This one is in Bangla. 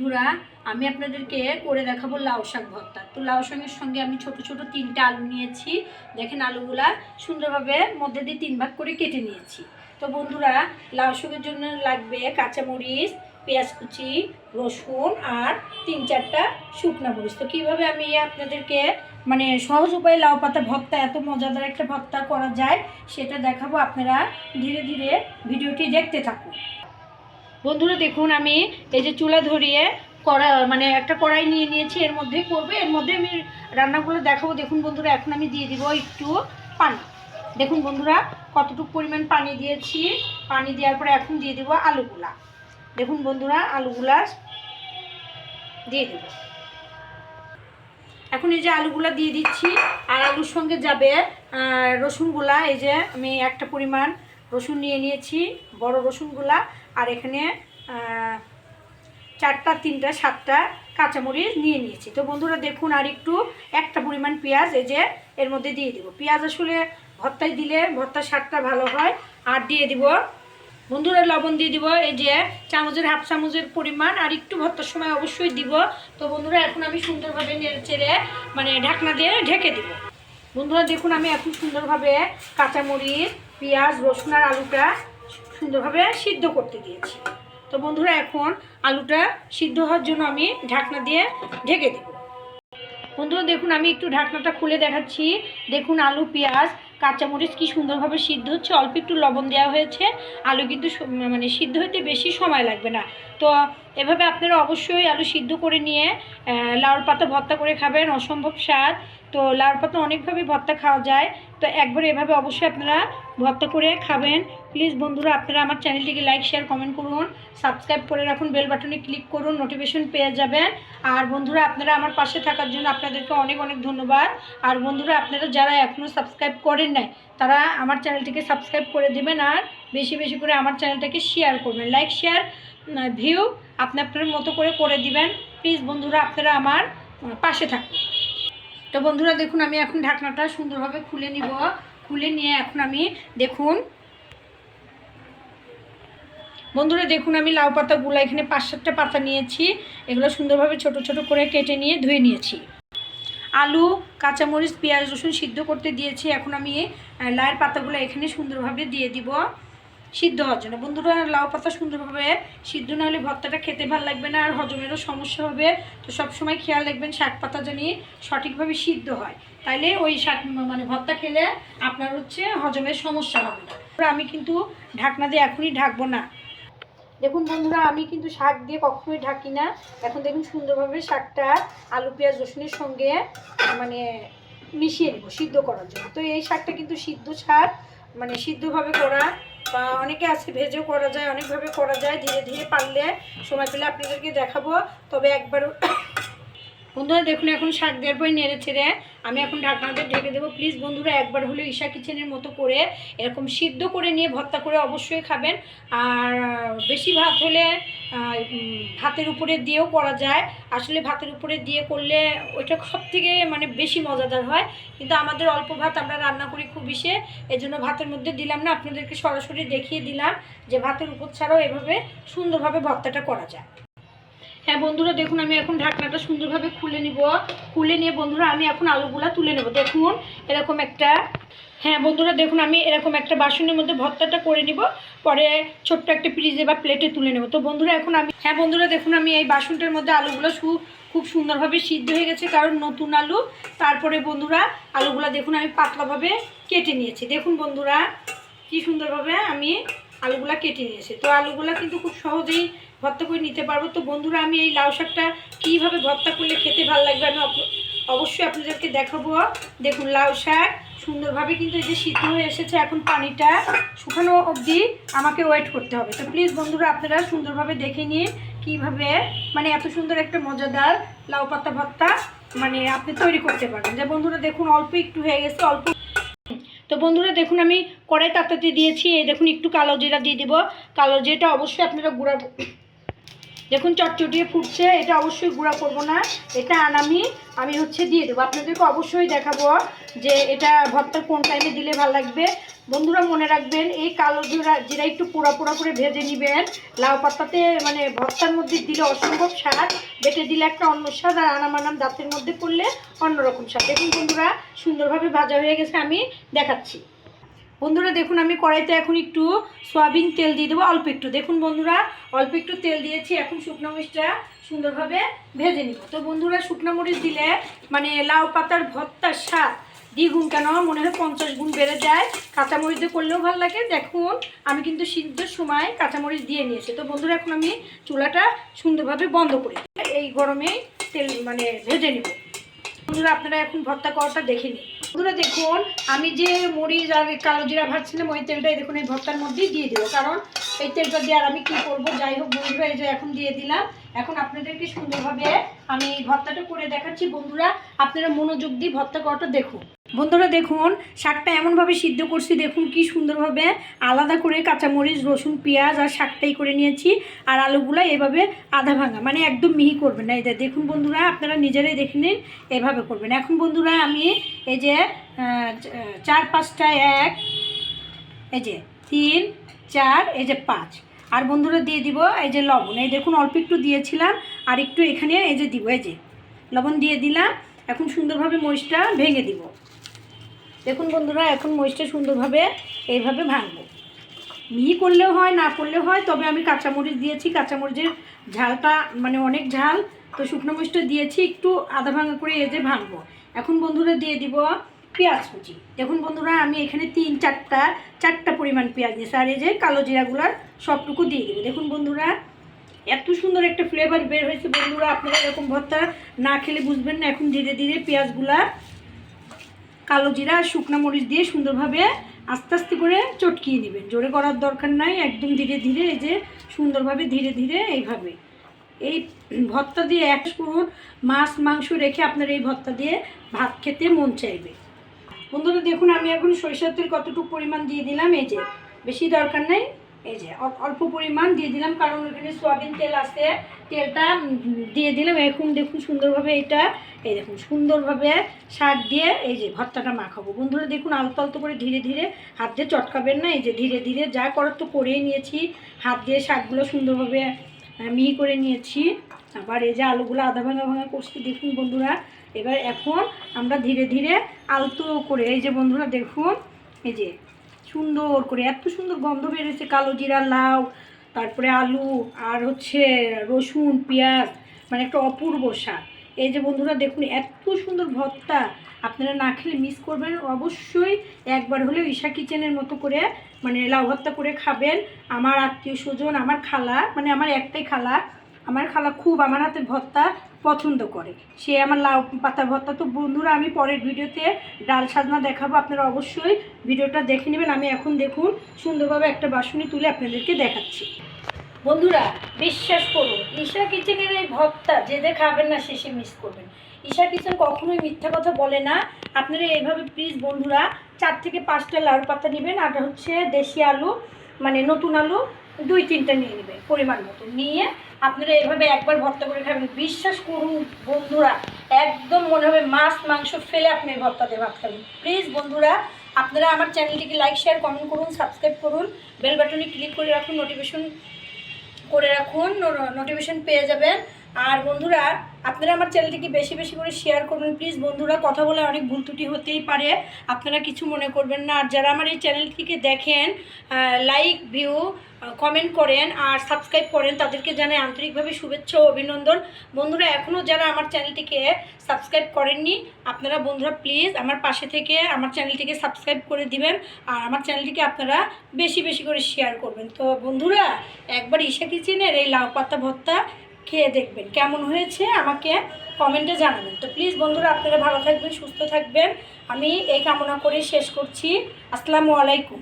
বন্ধুরা, আমি আপনাদেরকে করে দেখাবো লাউ শাক ভর্তা। তো লাউ শাকের সঙ্গে আমি ছোট ছোট তিনটা আলু নিয়েছি। দেখেন আলুগুলা সুন্দরভাবে মধ্যে দিয়ে তিন ভাগ করে কেটে নিয়েছি। তো বন্ধুরা, লাউ শাকের জন্য লাগবে কাঁচামরিচ পেঁয়াজ কুচি রসুন আর তিন চারটা শুকনা মরিচ। তো কীভাবে আমি আপনাদেরকে মানে সহজ উপায়ে লাউ পাতা ভর্তা, এত মজাদার একটা ভর্তা করা যায়, সেটা দেখাবো। আপনারা ধীরে ধীরে ভিডিওটি দেখতে থাকুন। বন্ধুরা দেখুন, আমি এই যে চুলা ধরিয়ে কড়া মানে একটা কড়াই নিয়ে নিয়েছি, এর মধ্যে করবে। এর মধ্যে আমি রান্নাগুলো দেখাবো। দেখুন বন্ধুরা, এখন আমি দিয়ে দিব একটু পানি। দেখুন বন্ধুরা, কতটুকু পরিমাণ পানি দিয়েছি। পানি দেওয়ার পরে এখন দিয়ে দেবো আলুগুলা। দেখুন বন্ধুরা, আলুগুলা দিয়ে দেবো। এখন এই যে আলুগুলা দিয়ে দিচ্ছি, আর আলুর সঙ্গে যাবে রসুনগুলা। এই যে আমি একটা পরিমাণ রসুন নিয়ে নিয়েছি, বড় রসুনগুলা, আর এখানে চারটা, তিনটা, সাতটা কাঁচামরিচ নিয়ে নিয়েছি। তো বন্ধুরা দেখুন আর একটু, একটা পরিমাণ পেঁয়াজ, এই যে, এর মধ্যে দিয়ে দিব। পেঁয়াজ আসলে ভর্তায় দিলে ভর্তার স্বাদটা ভালো হয়, আর দিয়ে দিব, বন্ধুরা লবণ দিয়ে দিব, এই যে, চামচের, হাফ চামচের পরিমাণ, আর একটু ভর্তার সময় অবশ্যই দিব। তো বন্ধুরা এখন আমি সুন্দরভাবে নেড়ে মানে ঢাকনা দিয়ে ঢেকে দিব। বন্ধুরা দেখুন আমি এখন সুন্দরভাবে কাঁচামরিচ পেঁয়াজ, রসুন আর আলুটা সুন্দরভাবে সিদ্ধ করতে দিয়েছি। তো বন্ধুরা, এখন আলুটা সিদ্ধ হওয়ার জন্য আমি ঢাকনা দিয়ে ঢেকে দেব। বন্ধুরা, দেখুন, আমি একটু ঢাকনাটা খুলে দেখাচ্ছি। দেখুন, আলু, পেঁয়াজ, কাঁচামরিচ কি সুন্দরভাবে সিদ্ধ হচ্ছে। অল্প একটু লবণ দেওয়া হয়েছে। আলু কিন্তু মানে সিদ্ধ হতে বেশি সময় লাগবে না। তো এভাবে আপনারা অবশ্যই আলু সিদ্ধ করে নিয়ে লাউর পাতা ভর্তা করে খাবেন। অসম্ভব স্বাদ। তো লাউর পাতা অনেকভাবে ভর্তা খাওয়া যায়। তো একবার এভাবে অবশ্যই আপনারা ভর্তা করে খাবেন। প্লিজ বন্ধুরা, আপনারা আমার চ্যানেলটিকে লাইক শেয়ার কমেন্ট করুন। সাবস্ক্রাইব করে রাখুন বেল বাটনে ক্লিক করুন নোটিফিকেশন পেয়ে যাবেন। আর বন্ধুরা, আপনারা আমার পাশে থাকার জন্য আপনাদেরকে অনেক অনেক ধন্যবাদ। আর বন্ধুরা, আপনারা যারা এখনও সাবস্ক্রাইব করেন নাই, তারা আমার চ্যানেলটিকে সাবস্ক্রাইব করে দেবেন আর বেশি বেশি করে আমার চ্যানেলটাকে শেয়ার করবেন। লাইক শেয়ার ভিউ আপনি আপনার মতো করে করে দিবেন। প্লিজ বন্ধুরা, আপনারা আমার পাশে থাকুন। তো বন্ধুরা দেখুন আমি এখন ঢাকনাটা সুন্দরভাবে খুলে নিব। খুলে নিয়ে এখন আমি দেখুন বন্ধুরা দেখুন আমি লাউ পাতাগুলো এখানে পাঁচ সাতটা পাতা নিয়েছি। এগুলো সুন্দরভাবে ছোট ছোট করে কেটে নিয়ে ধুয়ে নিয়েছি। আলু কাঁচামরিচ পেঁয়াজ রসুন সিদ্ধ করতে দিয়েছি। এখন আমি আহ, লাউয়ের পাতাগুলো এখানে সুন্দরভাবে দিয়ে দিব। সিদ্ধ হওয়ার জন্য। বন্ধুরা, লাউ পাতা সুন্দরভাবে সিদ্ধ না হলে ভর্তাটা খেতে ভালো লাগবে না আর হজমেরও সমস্যা হবে। তো সব সময় খেয়াল রাখবেন, শাক পাতা জানি সঠিকভাবে সিদ্ধ হয়। তাইলে ওই শাক মানে ভর্তা খেলে আপনার হচ্ছে হজমের সমস্যা হবে না। আমি কিন্তু ঢাকনা দিয়ে এখনই ঢাকবো না। দেখুন বন্ধুরা, আমি কিন্তু শাক দিয়ে কখনোই ঢাকি না। এখন দেখুন সুন্দরভাবে শাকটা আলু, পেঁয়াজ, রসুনের সঙ্গে মানে মিশিয়ে নেব সিদ্ধ করার জন্য। তো এই শাকটা কিন্তু সিদ্ধ শাক মানে সিদ্ধভাবে করা বা অনেকে আছে, ভেজেও করা যায়, অনেকভাবে করা যায়। ধীরে ধীরে পারলে সময় পেলে আপনাদেরকে দেখাবো। তবে একবার বন্ধুরা দেখুন, এখন শাক দেওয়ার পরে নেড়ে ছেড়ে আমি এখন ঢাকনাতে ঢেকে দেবো। প্লিজ বন্ধুরা, একবার হলেও ঈশা কিচেনের মতো করে এরকম সিদ্ধ করে নিয়ে ভর্তা করে অবশ্যই খাবেন। আর বেশি ভাত হলে ভাতের উপরে দিয়েও করা যায়। আসলে ভাতের উপরে দিয়ে করলে ওইটা সব থেকে মানে বেশি মজাদার হয়। কিন্তু আমাদের অল্প ভাত আমরা রান্না করি খুব বেশি। এজন্য ভাতের মধ্যে দিলাম না, আপনাদেরকে সরাসরি দেখিয়ে দিলাম যে ভাতের উপর ছাড়াও এভাবে সুন্দরভাবে ভর্তাটা করা যায়। হ্যাঁ বন্ধুরা, দেখুন, আমি এখন ঢাকনাটা সুন্দরভাবে খুলে নিব। খুলে নিয়ে, বন্ধুরা, আমি এখন আলুগুলা তুলে নেব। দেখুন, এরকম একটা হ্যাঁ বন্ধুরা, দেখুন, আমি এরকম একটা বাসনের মধ্যে ভর্তাটা করে নিব। পরে ছোট্ট একটা ফ্রিজে বা প্লেটে তুলে নেব। তো বন্ধুরা, এখন আমি হ্যাঁ বন্ধুরা, দেখুন, আমি এই বাসনটার মধ্যে আলুগুলো সু, খুব সুন্দরভাবে সিদ্ধ হয়ে গেছে, কারণ নতুন আলু। তারপরে, বন্ধুরা, আলুগুলো দেখুন, আমি পাতলাভাবে কেটে নিয়েছি। দেখুন, বন্ধুরা, কি সুন্দরভাবে আমি আলুগুলা কেটে নিয়েছে। তো আলুগুলা কিন্তু খুব সহজেই ভর্তা করে নিতে পারব। তো বন্ধুরা, আমি এই লাউ শাকটা কীভাবে ভর্তা করলে খেতে ভালো লাগবে আমি অবশ্যই আপনাদেরকে দেখাবো। দেখুন, লাউ শাক সুন্দরভাবে কিন্তু এই যে সিদ্ধ হয়ে এসেছে। এখন পানিটা শুকানো অবধি আমাকে ওয়েট করতে হবে। তো প্লিজ বন্ধুরা, আপনারা সুন্দরভাবে দেখে নিন কীভাবে মানে এত সুন্দর একটা মজাদার লাউ পাতা ভর্তা মানে আপনি তৈরি করতে পারবেন যে বন্ধুরা, দেখুন, অল্প একটু হয়ে গেছে, অল্প তো বন্ধুরা দেখুন আমি কড়াই তাতাতে দিয়েছি। এই দেখুন একটু কালো জিরা দিয়ে দেবো। কালো জিরাটা অবশ্যই আপনারা গুঁড়া দেখুন, চটচটিয়ে ফুটছে, এটা অবশ্যই গুঁড়া করব না। এটা আনামি, আমি হচ্ছে দিয়ে দেবো। আপনাদেরকে অবশ্যই দেখাবো যে এটা ভর্তার কোন টাইমে দিলে ভালো লাগবে। বন্ধুরা, মনে রাখবেন, এই কালো জিরা জিরা একটু পোড়া পোড়া করে ভেজে নেবেন। লাউ পাতাতে মানে ভর্তার মধ্যে দিলে অসম্ভব স্বাদ। বেটে দিলে একটা অন্য স্বাদ, আর আনাম আনাম দাঁতের মধ্যে পড়লে অন্যরকম স্বাদ। দেখুন, বন্ধুরা, সুন্দরভাবে ভাজা হয়ে গেছে, আমি দেখাচ্ছি। বন্ধুরা, দেখুন আমি কড়াইতে এখন একটু সয়াবিন তেল দিয়ে দেবো, অল্প একটু। দেখুন বন্ধুরা, অল্প একটু তেল দিয়েছি, এখন শুকনো মরিচটা সুন্দরভাবে ভেজে নিব। তো বন্ধুরা, শুকনো মরিচ দিলে মানে লাউ পাতার ভর্তার স্বাদ দ্বিগুণ, কেন মনে হয় পঞ্চাশ গুণ বেড়ে যায়। কাঁচামরিচ দিয়ে করলেও ভালো লাগে। দেখুন, আমি কিন্তু সিদ্ধের সময় কাঁচামরিচ দিয়ে নিয়েছি। তো বন্ধুরা, এখন আমি চুলাটা সুন্দরভাবে বন্ধ করি এই গরমে তেল মানে ভেজে নেব। বন্ধুরা, আপনারা এখন ভর্তা করাটা দেখে নিন। বন্ধুরা, দেখুন, আমি যে মরিচ আর কালো জিরা ভাজছিলাম ওই তেলটা দেখুন এই ভর্তার মধ্যেই দিয়ে দেবো। কারণ এই তেলটা দিয়ে আর আমি কী করব? যাই হোক, বন্ধুরা, এই যে এখন দিয়ে দিলাম। এখন আপনাদেরকে সুন্দরভাবে আমি ভর্তাটা করে দেখাচ্ছি। বন্ধুরা, আপনারা মনোযোগ দিয়ে ভর্তা করাটা দেখুন। বন্ধুরা দেখুন, শাকটা এমনভাবে সিদ্ধ করছি, দেখুন কি সুন্দরভাবে আলাদা করে কাঁচামরিচ, রসুন, পেঁয়াজ আর শাকটাই করে নিয়েছি। আর আলুগুলো এভাবে আধা ভাঙা মানে একদম মিহি করবেন না। যে দেখুন বন্ধুরা, আপনারা নিজেরাই দেখে নিন, এভাবে করবেন। এখন বন্ধুরা আমি এই যে চার পাঁচটা এক, এই যে তিন, চার, এই যে পাঁচ। আর বন্ধুরা দিয়ে দিব এই যে লবণ। এই দেখুন, অল্প একটু দিয়েছিলাম, আর একটু এখানে এই যে দিব, এই যে লবণ দিয়ে দিলাম। এখন সুন্দরভাবে মরিচটা ভেঙে দিব। দেখুন বন্ধুরা, এখন মরিচটা সুন্দরভাবে এইভাবে ভাঙবো। মিহি করলেও হয়, না করলেও হয়, তবে আমি কাঁচামরিচ দিয়েছি। কাঁচামরিচের ঝালটা মানে অনেক ঝাল, তো শুকনো মরিচটা দিয়েছি, একটু আধা ভাঙা করে যে ভাঙবো। এখন বন্ধুরা দিয়ে দিব পেঁয়াজ কুচি। দেখুন বন্ধুরা, আমি এখানে তিন চারটা চারটা পরিমাণ পেঁয়াজ দিয়েছি আর এই যে কালো জিরাগুলার সবটুকু দিয়ে দেবো। দেখুন বন্ধুরা, এত সুন্দর একটা ফ্লেভার বের হয়েছে বন্ধুরা, আপনারা এরকম ভর্তা না খেলে বুঝবেন না। এখন ধীরে ধীরে পেঁয়াজগুলা কালো জিরা আর শুকনো মরিচ দিয়ে সুন্দরভাবে আস্তে আস্তে করে চটকিয়ে নেবেন। জোরে করার দরকার নাই, একদম ধীরে ধীরে এই যে সুন্দরভাবে ধীরে ধীরে এইভাবে। এই ভর্তা দিয়ে এক করুন মাছ মাংস রেখে আপনার এই ভর্তা দিয়ে ভাত খেতে মন চাইবে। বন্ধুরা, দেখুন, আমি এখন সরিষার তেল কতটুকু পরিমাণ দিয়ে দিলাম, এই যে। বেশি দরকার নেই এই যে অল্প পরিমাণ দিয়ে দিলাম, কারণ ওখানে সয়াবিন তেল আছে। তেলটা দিয়ে দিলাম, এখন দেখুন সুন্দরভাবে এটা, এই দেখুন সুন্দরভাবে শাক দিয়ে এই যে ভর্তাটা মাখাবো। বন্ধুরা, দেখুন আলতো আলতো করে ধীরে ধীরে হাত দিয়ে চটকাবেন না? এই যে ধীরে ধীরে যা করার তো করেই নিয়েছি। হাত দিয়ে শাকগুলো সুন্দরভাবে মিহি করে নিয়েছি। আবার এই যে আলুগুলো আধা ভাঙা ভাঙা করছি, দেখুন বন্ধুরা, এবার এখন আমরা ধীরে ধীরে আলতো করে, এই যে বন্ধুরা, দেখুন, এই যে সুন্দর করে, এত সুন্দর গন্ধ বেরিয়েছে কালো জিরা, লাউ, তারপরে আলু, আর হচ্ছে রসুন, পেঁয়াজ মানে একটা অপূর্ব স্বাদ। এই যে বন্ধুরা, দেখুন, এত সুন্দর ভর্তা আপনারা না খেলে মিস করবেন। অবশ্যই একবার হলেও ঈশা কিচেনের মতো করে মানে লাউ ভর্তা করে খাবেন। আমার আত্মীয় স্বজন, আমার খালা মানে আমার একটাই খালা, আমার খালা খুব আমার হাতের ভর্তা। পছন্দ করে। সে আমার লাউ পাতা ভর্তা। তো বন্ধুরা, আমি পরের ভিডিওতে ডাল সাজনা দেখাবো। আপনারা অবশ্যই ভিডিওটা দেখে নেবেন। আমি এখন দেখুন সুন্দরভাবে একটা বাসনি তুলে আপনাদেরকে দেখাচ্ছি। বন্ধুরা, বিশ্বাস করুন, ঈশা কিচেনের এই ভর্তা যে যে খাবেন না, শেষে মিস করবেন। ঈশা কিচেন কখনোই মিথ্যা কথা বলে না। আপনারা এইভাবে প্লিজ বন্ধুরা, চার থেকে পাঁচটা লাউ পাতা নেবেন। আর হচ্ছে দেশি আলু মানে নতুন আলু দুই তিনটা নিয়ে নেবে, পরিমাণ মতো। নিয়ে আপনারা এভাবে একবার ভর্তা করে খাবেন। বিশ্বাস করুন বন্ধুরা, একদম মনে হবে মাছ, মাংস ফেলে আপনি ভর্তাতে ভাত খাবেন। প্লিজ বন্ধুরা, আপনারা আমার চ্যানেলটিকে লাইক, শেয়ার কমেন্ট করুন সাবস্ক্রাইব করুন বেল বাটনে ক্লিক করে রাখুন নোটিফিকেশন করে রাখুন নোটিফিকেশন পেয়ে যাবেন। আর বন্ধুরা, আপনারা আমার চ্যানেলটিকে বেশি বেশি করে শেয়ার করবেন। প্লিজ বন্ধুরা, কথা বলে অনেক ভুল ত্রুটি হতেই পারে। আপনারা কিছু মনে করবেন না। আর যারা আমার এই চ্যানেলটিকে দেখেন লাইক ভিউ কমেন্ট করেন আর সাবস্ক্রাইব করেন, তাদেরকে জানাই আন্তরিকভাবে শুভেচ্ছা ও অভিনন্দন। বন্ধুরা এখনও যারা আমার চ্যানেলটিকে সাবস্ক্রাইব করেননি, আপনারা বন্ধুরা প্লিজ আমার পাশে থেকে আমার চ্যানেলটিকে সাবস্ক্রাইব করে দিবেন আর আমার চ্যানেলটিকে আপনারা বেশি বেশি করে শেয়ার করবেন। তো বন্ধুরা, একবার ঈশা কিচেনের এই লাউ পাতা ভর্তা খেয়ে দেখবেন। কেমন হয়েছে আমাকে কমেন্টে জানাবেন। তো প্লিজ বন্ধুরা, আপনারা ভালো থাকবেন, সুস্থ থাকবেন। আমি এই কামনা করে শেষ করছি। আসসালামু আলাইকুম।